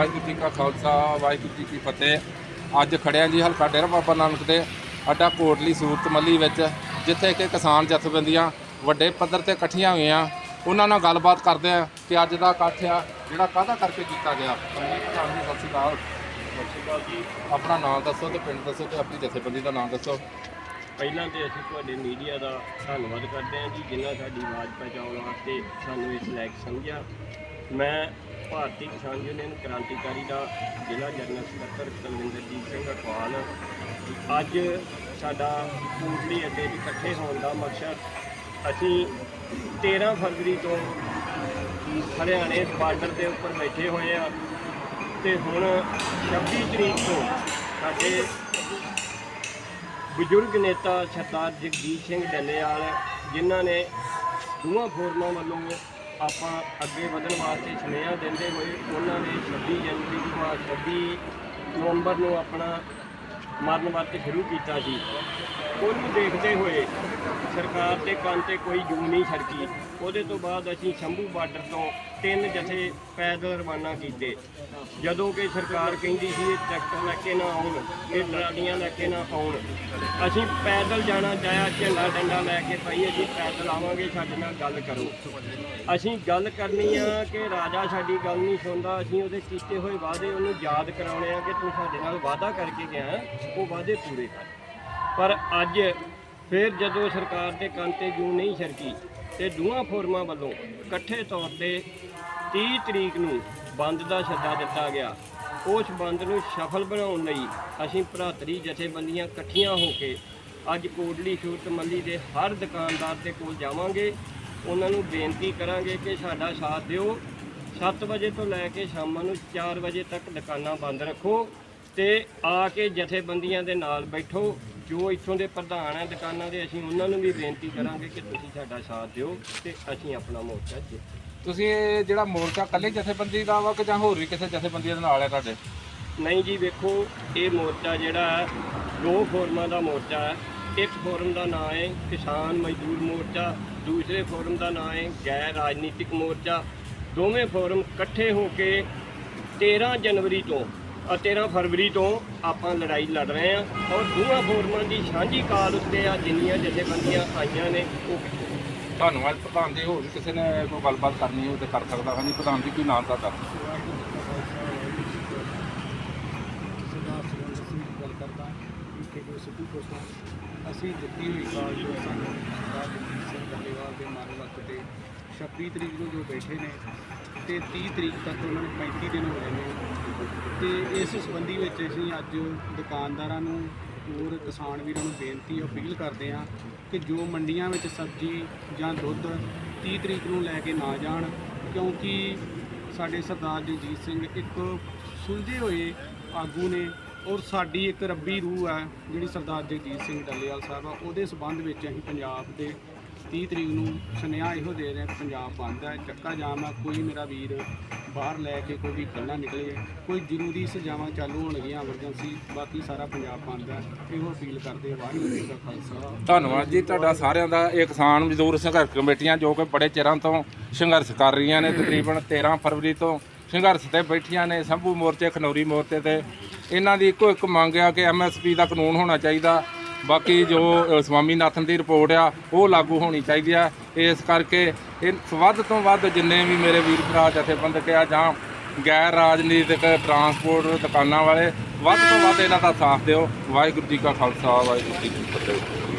ਵਾਹਿਗੁਰੂ ਜੀ ਕਾ ਖਾਲਸਾ ਵਾਹਿਗੁਰੂ ਜੀ ਕੀ ਫਤਿਹ। ਅੱਜ ਖੜਿਆ ਜੀ ਹਲਕਾ ਡੇਰਾ ਬਾਬਾ ਨਾਨਕ ਦੇ ਅੱਡਾ ਕੋਟਲੀ ਸੂਰਤ ਮੱਲੀ ਵਿੱਚ ਜਿੱਥੇ ਕਿ ਕਿਸਾਨ ਜਥੇਬੰਦੀਆਂ ਵੱਡੇ ਪੱਧਰ ਤੇ ਇਕੱਠੀਆਂ ਹੋਈਆਂ। ਉਹਨਾਂ ਨਾਲ ਗੱਲਬਾਤ ਕਰਦੇ ਆ ਕਿ ਅੱਜ ਦਾ ਇਕੱਠ ਆ ਜਿਹੜਾ ਕਾਹਦਾ ਕਰਕੇ ਕੀਤਾ ਗਿਆ। ਜੀ ਸਤਿ ਸ਼੍ਰੀ ਅਕਾਲ। ਸਤਿ ਸ਼੍ਰੀ ਅਕਾਲ ਜੀ। ਆਪਣਾ ਨਾਮ ਦੱਸੋ ਤੇ ਪਿੰਡ ਦੱਸੋ ਤੇ ਆਪਣੀ ਜਥੇਬੰਦੀ ਦਾ ਨਾਮ ਦੱਸੋ। ਪਹਿਲਾਂ ਤੇ ਅਸੀਂ ਤੁਹਾਡੇ ਮੀਡੀਆ ਦਾ ਧੰਨਵਾਦ ਕਰਦੇ ਹਾਂ ਜੀ ਜਿਨ੍ਹਾਂ ਸਾਡੀ ਆਵਾਜ਼ ਪਹੁੰਚਾਉਣ ਵਾਸਤੇ ਸਾਨੂੰ ਇਸ ਲਾਇਕ ਸਮਝਿਆ। ਮੈਂ ਭਾਰਤੀ ਕਿਸਾਨ ਯੂਨੀਅਨ ਕ੍ਰਾਂਤੀਕਾਰੀ ਦਾ ਜ਼ਿਲ੍ਹਾ ਜਨਰਲ ਸਕੱਤਰ ਕੁਲਵਿੰਦਰਜੀਤ ਸਿੰਘ ਅਟਵਾਲ। ਅੱਜ ਸਾਡਾ ਕੋਟਲੀ ਅੱਡੇ 'ਚ ਇਕੱਠੇ ਹੋਣ ਦਾ ਮਕਸਦ, ਅਸੀਂ 13 ਫਰਵਰੀ ਤੋਂ ਹਰਿਆਣੇ ਬਾਰਡਰ ਦੇ ਉੱਪਰ ਬੈਠੇ ਹੋਏ ਆ ਤੇ ਹੁਣ 26 ਤਰੀਕ ਤੋਂ ਸਾਡੇ ਬਜ਼ੁਰਗ ਨੇਤਾ ਸਰਦਾਰ ਜਗਜੀਤ ਸਿੰਘ ਡੱਲੇਵਾਲ, ਜਿਨ੍ਹਾਂ ਨੇ ਦੋਵਾਂ ਫੋਰਮਾਂ ਵੱਲੋਂ ਆਪਾਂ ਅੱਗੇ ਵਧਣ ਵਾਸਤੇ ਸੁਨੇਹਾ ਦਿੰਦੇ ਹੋਏ ਉਹਨਾਂ ਨੇ 26 ਜਨਵਰੀ ਤੋਂ ਬਾਅਦ 26 ਨਵੰਬਰ ਨੂੰ ਆਪਣਾ ਮਰਨ ਵਰਤ ਸ਼ੁਰੂ ਕੀਤਾ ਸੀ। ਉਹਨੂੰ ਦੇਖਦੇ ਹੋਏ ਸਰਕਾਰ ਦੇ ਕੰਨ ਤੇ ਕੋਈ ਜੂ ਨਹੀਂ ਛੜਕੀ। ਉਹਦੇ ਤੋਂ ਬਾਅਦ ਅਸੀਂ ਸ਼ੰਭੂ ਬਾਰਡਰ ਤੋਂ ਤਿੰਨ ਜਥੇ ਪੈਦਲ ਰਵਾਨਾ ਕੀਤੇ। ਜਦੋਂ ਕਿ ਸਰਕਾਰ ਕਹਿੰਦੀ ਸੀ ਇਹ ਟਰੈਕਟਰ ਲੈ ਕੇ ਨਾ ਆਉਣ, ਇਹ ਟਰਾਲੀਆਂ ਲੈ ਕੇ ਨਾ ਆਉਣ। ਅਸੀਂ ਪੈਦਲ ਜਾਣਾ ਚਾਹਿਆ ਝੰਡਾ ਡੰਡਾ ਲੈ ਕੇ ਭਾਈ ਅਸੀਂ ਪੈਦਲ ਆਵਾਂਗੇ, ਸਾਡੇ ਨਾਲ ਗੱਲ ਕਰੋ। ਅਸੀਂ ਗੱਲ ਕਰਨੀ ਆ ਕਿ ਰਾਜਾ ਸਾਡੀ ਗੱਲ ਨਹੀਂ ਸੁਣਦਾ, ਅਸੀਂ ਉਹਦੇ ਕੀਤੇ ਹੋਏ ਵਾਅਦੇ ਉਹਨੂੰ ਯਾਦ ਕਰਾਉਣੇ ਆ ਕਿ ਤੂੰ ਸਾਡੇ ਨਾਲ ਵਾਅਦਾ ਕਰਕੇ ਗਿਆ, ਉਹ ਵਾਅਦੇ ਪੂਰੇ ਕਰ। ਪਰ ਅੱਜ ਫਿਰ ਜਦੋਂ ਸਰਕਾਰ ਦੇ ਕੰਨ ਤੇ ਜੂ ਨਹੀਂ ਛਰਕੀ ਤੇ ਦੋਵਾਂ ਫੋਰਮਾਂ ਵੱਲੋਂ ਇਕੱਠੇ ਤੌਰ ਤੇ 30 ਤਰੀਕ ਨੂੰ ਬੰਦ ਦਾ ਸੱਦਾ ਦਿੱਤਾ ਗਿਆ। ਉਸ ਬੰਦ ਨੂੰ ਸਫਲ ਬਣਾਉਣ ਲਈ ਅਸੀਂ ਭਰਾਤਰੀ ਜਥੇਬੰਦੀਆਂ ਇਕੱਠੀਆਂ ਹੋ ਕੇ ਅੱਜ ਕੋਟਲੀ ਸੂਰਤ ਮੱਲੀ ਦੇ ਹਰ ਦੁਕਾਨਦਾਰ ਦੇ ਕੋਲ ਜਾਵਾਂਗੇ। ਉਹਨਾਂ ਨੂੰ ਬੇਨਤੀ ਕਰਾਂਗੇ ਕਿ ਸਾਡਾ ਸਾਥ ਦਿਓ। 7 ਵਜੇ ਤੋਂ ਲੈ ਕੇ ਸ਼ਾਮਾਂ ਨੂੰ 4 ਵਜੇ ਤੱਕ ਦੁਕਾਨਾਂ ਬੰਦ ਰੱਖੋ ਤੇ ਆ ਕੇ ਜਥੇਬੰਦੀਆਂ ਦੇ ਨਾਲ ਬੈਠੋ। ਜੋ ਇੱਥੋਂ ਦੇ ਪ੍ਰਧਾਨ ਹੈ ਦੁਕਾਨਾਂ ਦੇ, ਅਸੀਂ ਉਹਨਾਂ ਨੂੰ ਵੀ ਬੇਨਤੀ ਕਰਾਂਗੇ ਕਿ ਤੁਸੀਂ ਸਾਡਾ ਸਾਥ ਦਿਓ ਤੇ ਅਸੀਂ ਆਪਣਾ ਮੋਰਚਾ ਜਿੱਤ ਤੁਸੀਂ ਇਹ ਜਿਹੜਾ ਮੋਰਚਾ ਇਕੱਲੇ ਜਥੇਬੰਦੀ ਦਾ ਵਾ ਕਿ ਜਾਂ ਹੋਰ ਵੀ ਕਿਸੇ ਜਥੇਬੰਦੀਆਂ ਦੇ ਨਾਲ ਹੈ ਤੁਹਾਡੇ? ਨਹੀਂ ਜੀ ਵੇਖੋ ਇਹ ਮੋਰਚਾ ਜਿਹੜਾ ਹੈ, ਦੋ ਫੋਰਮਾਂ ਦਾ ਮੋਰਚਾ ਹੈ। ਇੱਕ ਫੋਰਮ ਦਾ ਨਾਮ ਹੈ ਕਿਸਾਨ ਮਜ਼ਦੂਰ ਮੋਰਚਾ ਦੂਸਰੇ ਫੋਰਮ ਦਾ ਨਾਮ ਹੈ ਗੈਰ ਰਾਜਨੀਤਿਕ ਮੋਰਚਾ। ਦੋਵੇਂ ਫੋਰਮ ਇਕੱਠੇ ਹੋ ਕੇ 13 ਜਨਵਰੀ ਤੋਂ ਅ 13 ਫਰਵਰੀ ਤੋਂ ਆਪਾਂ ਲੜਾਈ ਲੜ ਰਹੇ ਹਾਂ ਔਰ ਦੋਵਾਂ ਫੋਰਮਾਂ ਦੀ ਸਾਂਝੀ ਕਾਲ ਉੱਤੇ ਆ ਜਿੰਨੀਆਂ ਜਥੇਬੰਦੀਆਂ ਆਈਆਂ ਨੇ ਉਹ ਧੰਨਵਾਦ ਪ੍ਰਧਾਨ ਜੀ, ਹੋਰ ਵੀ ਕਿਸੇ ਨੇ ਕੋਈ ਗੱਲਬਾਤ ਕਰਨੀ ਹੋ ਤਾਂ ਕਰ ਸਕਦਾ। ਹਾਂਜੀ, ਪ੍ਰਧਾਨ ਜੀ ਕੋਈ ਨਾਮ ਤੁਹਾਡਾ? ਸਰਦਾਰ ਸੁਰਿੰਦਰ ਸਿੰਘ ਦੀ ਗੱਲ ਕਰਦਾ ਵਿਖੇ ਜੋ ਸਿੱਧੂ ਕੋਸਾ ਅਸੀਂ ਦਿੱਤੀ ਹੋਈ ਕਾਲ ਜੋ ਸਾਨੂੰ ਸਰਦਾਰ ਜਗਜੀਤ ਸਿੰਘ ਡੱਲੇਵਾਲ ਦੇ ਮਰਨ ਵਕਤ ਤੇ 26 ਤਰੀਕ ਨੂੰ ਜੋ ਬੈਠੇ ਨੇ ਤੇ 30 ਤਰੀਕ ਤੱਕ ਉਹਨਾਂ ਨੂੰ 35 ਦਿਨ ਹੋਏ ਨੇ। ਤੇ ਇਸ ਸੰਬੰਧੀ ਵਿੱਚ ਅਸੀਂ ਅੱਜ ਦੁਕਾਨਦਾਰਾਂ ਨੂੰ ਹੋਰ ਕਿਸਾਨ ਵੀਰਾਂ ਨੂੰ ਬੇਨਤੀ, ਅਪੀਲ ਕਰਦੇ ਹਾਂ ਕਿ ਜੋ ਮੰਡੀਆਂ ਵਿੱਚ ਸਬਜ਼ੀ ਜਾਂ ਦੁੱਧ 30 ਤਰੀਕ ਨੂੰ ਲੈ ਕੇ ਨਾ ਜਾਣ, ਕਿਉਂਕਿ ਸਾਡੇ ਸਰਦਾਰ ਜਗਜੀਤ ਸਿੰਘ ਇੱਕ ਸੁਲਝੇ ਹੋਏ ਆਗੂ ਨੇ ਔਰ ਸਾਡੀ ਇੱਕ ਰੱਬੀ ਰੂਹ ਹੈ, ਜਿਹੜੀ ਸਰਦਾਰ ਜਗਜੀਤ ਸਿੰਘ ਡੱਲੇਵਾਲ ਸਾਹਿਬ ਆ, ਉਹਦੇ ਸਬੰਧ ਵਿੱਚ ਅਸੀਂ ਪੰਜਾਬ ਦੇ 30 ਤਰੀਕ ਨੂੰ ਸੁਨੇਹਾ ਇਹੋ ਦੇ ਰਿਹਾ ਪੰਜਾਬ ਬੰਦ ਹੈ, ਚੱਕਾ ਜਾਮ ਹੈ, ਕੋਈ ਮੇਰਾ ਵੀਰ ਬਾਹਰ ਲੈ ਕੇ ਕੋਈ ਵੀ ਨਾ ਨਿਕਲੇ, ਕੋਈ ਜ਼ਰੂਰੀ ਸਜ਼ਾਵਾਂ ਚਾਲੂ ਹੋਣਗੀਆਂ ਐਮਰਜੈਂਸੀ, ਬਾਕੀ ਸਾਰਾ ਪੰਜਾਬ ਬੰਦ ਹੈ, ਇਹੋ ਅਪੀਲ ਕਰਦੇ ਵਾਹਿਗੁਰੂ ਦਾ ਖਾਲਸਾ। ਧੰਨਵਾਦ ਜੀ, ਤੁਹਾਡਾ ਸਾਰਿਆਂ ਦਾ, ਇਹ ਕਿਸਾਨ ਮਜ਼ਦੂਰ ਸੰਘਰਸ਼ ਕਮੇਟੀਆਂ ਜੋ ਕਿ ਬੜੇ ਚਿਰਾਂ ਤੋਂ ਸੰਘਰਸ਼ ਕਰ ਰਹੀਆਂ ਨੇ, ਤਕਰੀਬਨ 13 ਫਰਵਰੀ ਤੋਂ ਸੰਘਰਸ਼ ਤੇ ਬੈਠੀਆਂ ਨੇ, ਸੰਭੂ ਮੋਰਚੇ, ਖਨੌਰੀ ਮੋਰਚੇ ਤੇ। ਇਹਨਾਂ ਦੀ ਇੱਕੋ ਇੱਕ ਮੰਗ ਆ ਕਿ ਐਮਐਸਪੀ ਦਾ ਕਾਨੂੰਨ ਹੋਣਾ ਚਾਹੀਦਾ। ਬਾਕੀ ਜੋ ਅ, ਸਵਾਮੀਨਾਥਨ ਦੀ ਰਿਪੋਰਟ ਆ ਉਹ ਲਾਗੂ ਹੋਣੀ ਚਾਹੀਦੀ ਆ। ਇਸ ਕਰਕੇ ਇਹ ਵੱਧ ਤੋਂ ਵੱਧ ਜਿੰਨੇ ਵੀ ਮੇਰੇ ਵੀਰ ਭਰਾ ਜਥੇਬੰਦਕ ਆ ਜਾਂ ਗੈਰ ਰਾਜਨੀਤਿਕ ਟਰਾਂਸਪੋਰਟ ਦੁਕਾਨਾਂ ਵਾਲੇ ਵੱਧ ਤੋਂ ਵੱਧ ਇਹਨਾਂ ਦਾ ਸਾਥ ਦਿਓ। ਵਾਹਿਗੁਰੂ ਜੀ ਕਾ ਖਾਲਸਾ ਵਾਹਿਗੁਰੂ ਜੀ ਕੀ ਫਤਿਹ।